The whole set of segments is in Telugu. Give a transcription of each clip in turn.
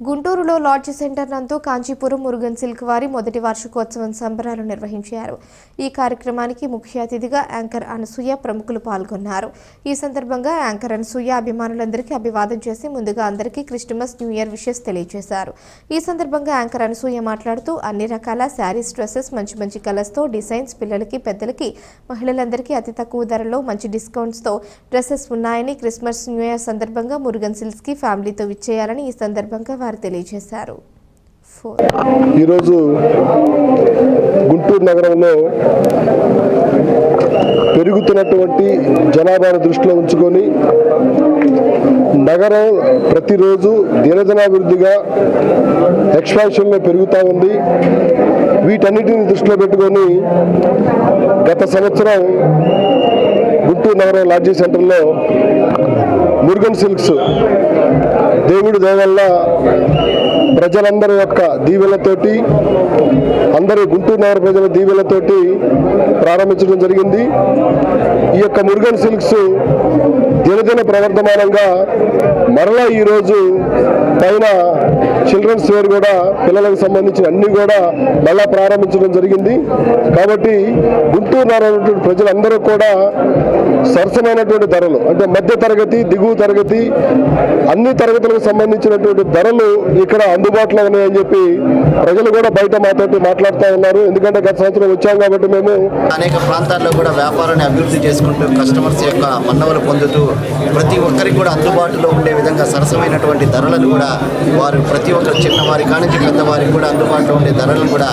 గుంటూరులో లాడ్జ్ సెంటర్ నందు కాంచీపురం మురుగన్ సిల్క్ వారి మొదటి వార్షికోత్సవం సంబరాలు నిర్వహించారు. ఈ కార్యక్రమానికి ముఖ్య అతిథిగా యాంకర్ అనసూయ ప్రముఖులు పాల్గొన్నారు. ఈ సందర్భంగా యాంకర్ అనసూయ అభిమానులందరికీ అభివాదం చేసి ముందుగా అందరికీ క్రిస్టమస్ న్యూ ఇయర్ విషెస్ తెలియజేశారు. ఈ సందర్భంగా యాంకర్ అనసూయ మాట్లాడుతూ అన్ని రకాల శారీస్ డ్రెస్సెస్ మంచి మంచి కలర్స్తో డిజైన్స్ పిల్లలకి పెద్దలకి మహిళలందరికీ అతి తక్కువ ధరలో మంచి డిస్కౌంట్స్తో డ్రెస్సెస్ ఉన్నాయని క్రిస్మస్ న్యూ ఇయర్ సందర్భంగా మురుగన్ సిల్క్స్కి ఫ్యామిలీతో విచ్చేయాలని ఈ సందర్భంగా వారు తెలియజేశారు. ఈరోజు గుంటూరు నగరంలో పెరుగుతున్నటువంటి జనాభాను దృష్టిలో ఉంచుకొని నగరం ప్రతిరోజు దినదినాభివృద్ధిగా ఎక్స్పాన్షన్లో పెరుగుతూ ఉంది. వీటన్నిటిని దృష్టిలో పెట్టుకొని గత సంవత్సరం గుంటూరు నగరం లాడ్జీ సెంటర్లో మురుగన్ సిల్క్స్ దేవుడి దయవల్ల ప్రజలందరి యొక్క దీవెలతోటి అందరి గుంటూరు నగర ప్రజల దీవెలతోటి ప్రారంభించడం జరిగింది. ఈ యొక్క మురుగన్ సిల్క్స్ దినదిన ప్రవర్ధమానంగా మరలా ఈరోజు పైన చిల్డ్రన్స్ వేర్ కూడా పిల్లలకు సంబంధించిన అన్ని కూడా మళ్ళా ప్రారంభించడం జరిగింది. కాబట్టి గుంటూరు నగర ప్రజలందరూ కూడా సరసమైనటువంటి ధరలు అంటే మధ్య తరగతి దిగువ తరగతి అన్ని తరగతులకు సంబంధించినటువంటి ధరలు ఇక్కడ అందుబాటులో ఉన్నాయని చెప్పి ప్రజలు కూడా బయట మాతోటి మాట్లాడుతూ ఉన్నారు. ఎందుకంటే గత సంవత్సరం వచ్చాం కాబట్టి మేము అనేక ప్రాంతాల్లో కూడా వ్యాపారాన్ని అభివృద్ధి చేసుకుంటూ కస్టమర్స్ యొక్క మన్నవలు పొందుతూ ప్రతి ఒక్కరికి కూడా అందుబాటులో ఉండే విధంగా సరసమైనటువంటి ధరలను కూడా వారు ప్రతి చిన్న చిన్నవారి కానించి పెద్దవారికి కూడా అందుబాటులో ఉండే ధరలను కూడా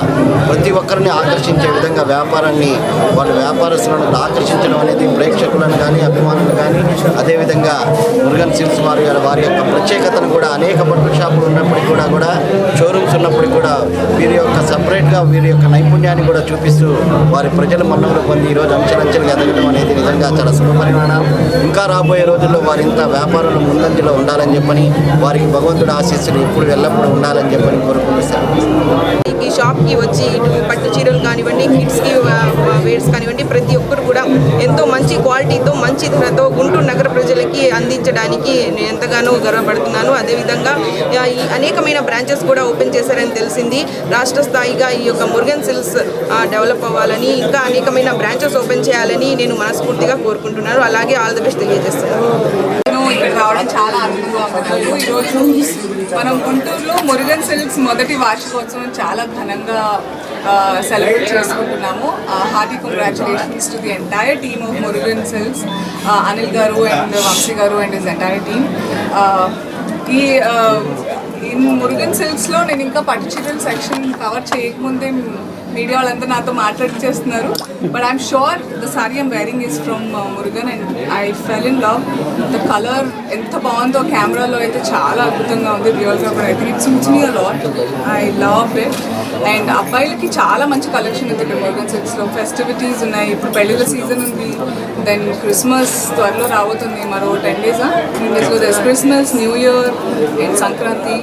ప్రతి ఒక్కరిని ఆకర్షించే విధంగా వ్యాపారాన్ని వాళ్ళ వ్యాపారస్తులను ఆకర్షించడం అనేది ప్రేక్షకులను కానీ అభిమానులు కానీ అదేవిధంగా మురుగన్ సిల్స్ వారి వారి యొక్క ప్రత్యేకతను కూడా అనేక బట్టల షాపులు ఉన్నప్పటికీ కూడా కూడా షోరూమ్స్ ఉన్నప్పటికీ కూడా వీరి యొక్క సపరేట్గా వీరి యొక్క నైపుణ్యాన్ని కూడా చూపిస్తూ వారి ప్రజల మన్నలు పొంది ఈరోజు అంచెలంచెలుగా ఎదగడం అనేది నిజంగా చాలా శుభపరిమాణం ఇంకా రాబోయే రోజుల్లో వారింత వ్యాపారంలో ముందంజలో ఉండాలని చెప్పని వారికి భగవంతుడు ఆశీస్సులు ఇప్పుడు వెళ్ళ ఉండాలని చెప్పని కోరుకుంటున్నాను ఈ షాప్కి వచ్చి ఇటు పట్టు చీరలు కానివ్వండి కిడ్స్కి వేర్స్ కానివ్వండి ప్రతి ఒక్కరు కూడా ఎంతో మంచి క్వాలిటీతో మంచి ధరతో గుంటూరు నగర ప్రజలకి అందించడానికి నేను ఎంతగానో గర్వపడుతున్నాను. అదేవిధంగా ఈ అనేకమైన బ్రాంచెస్ కూడా ఓపెన్ చేశారని తెలిసింది. రాష్ట్ర స్థాయిగా ఈ యొక్క మురుగన్ సిల్స్ డెవలప్ అవ్వాలని ఇంకా అనేకమైన బ్రాంచెస్ ఓపెన్ చేయాలని నేను మనస్ఫూర్తిగా కోరుకుంటున్నాను. అలాగే ఆల్ ది బెస్ట్ తెలియజేస్తున్నాను. ఇక్కడ రావడం చాలా ఆనందంగా ఉంది. నాకు ఈరోజు మనం గుంటూరులో మురుగన్ సిల్క్స్ మొదటి వార్షికోత్సవం చాలా ఘనంగా సెలబ్రేట్ చేసుకుంటున్నాము. Hearty congratulations to the entire team of Murugan Silks Anil garu and Vamshi garu and is entire team ఈ ఇన్ మురుగన్ సిల్క్స్లో నేను ఇంకా పట్టు చీరల సెక్షన్ కవర్ చేయకముందే మీడియా వాళ్ళంతా నాతో మాట్లాడిచేస్తున్నారు but I'm sure the sari I'm wearing is from Murugan and I fell in love the colour ఎంత బాగుందో కెమెరాలో అయితే చాలా అద్భుతంగా ఉంది రియల్గా కూడా అయితే it suits me lot I love it and అబ్బాయిలకి చాలా మంచి కలెక్షన్ ఉంది ఇక్కడ మురుగన్ సిల్క్స్లో ఫెస్టివిటీస్ ఉన్నాయి. ఇప్పుడు పెళ్ళిళ్ళ సీజన్ ఉంది. దెన్ క్రిస్మస్ త్వరలో రాబోతుంది. మరో ten days so this Christmas new year and Sankranti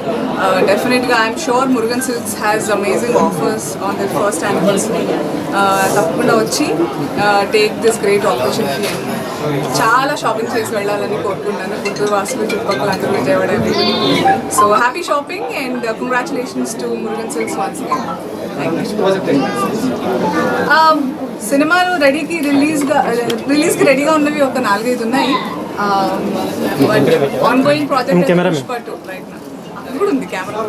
డెఫినెట్గా I'm sure Murugan Silks has amazing offers on the first anniversary తప్పకుండా వచ్చి టేక్ దిస్ గ్రేట్ ఆపర్చునిటీ చాలా షాపింగ్ చేసి వెళ్ళాలని కోరుకుంటున్నాను. గుంటూరు వాసులు చుట్టుపక్కల అందరూ Vijayawada so happy shopping and congratulations to Murugan Silks once సినిమాలు రెడీకి రిలీజ్గా రిలీజ్కి రెడీగా ఉన్నవి ఒక నాలుగైదు ఉన్నాయి. ఆన్ గోయింగ్ ప్రాజెక్ట్ రైట్ కూడా ఉంది camera.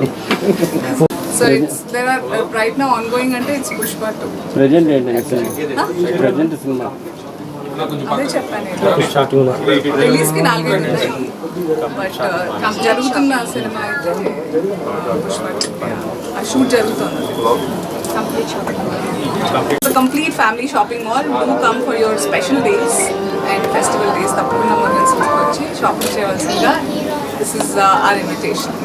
So it's there are right నా ఆన్ గోయింగ్ అంటే ఇట్స్ పుష్ప టూ ప్రజెంట్ ఏంటంటే ప్రజెంట్ సినిమా అదే చెప్పాను రిలీజ్కి నాలుగైదు ఉన్నాయి. బట్ జరుగుతున్న సినిమా అయితే పుష్ప. ఆ షూట్ జరుగుతుంది. Complete family shopping mall do come for your special days and festival days తప్పకుండా మొదలు వచ్చి షాపింగ్ చేయవలసిందిగా దిస్ ఇస్ ఆర్ ఇన్విటేషన్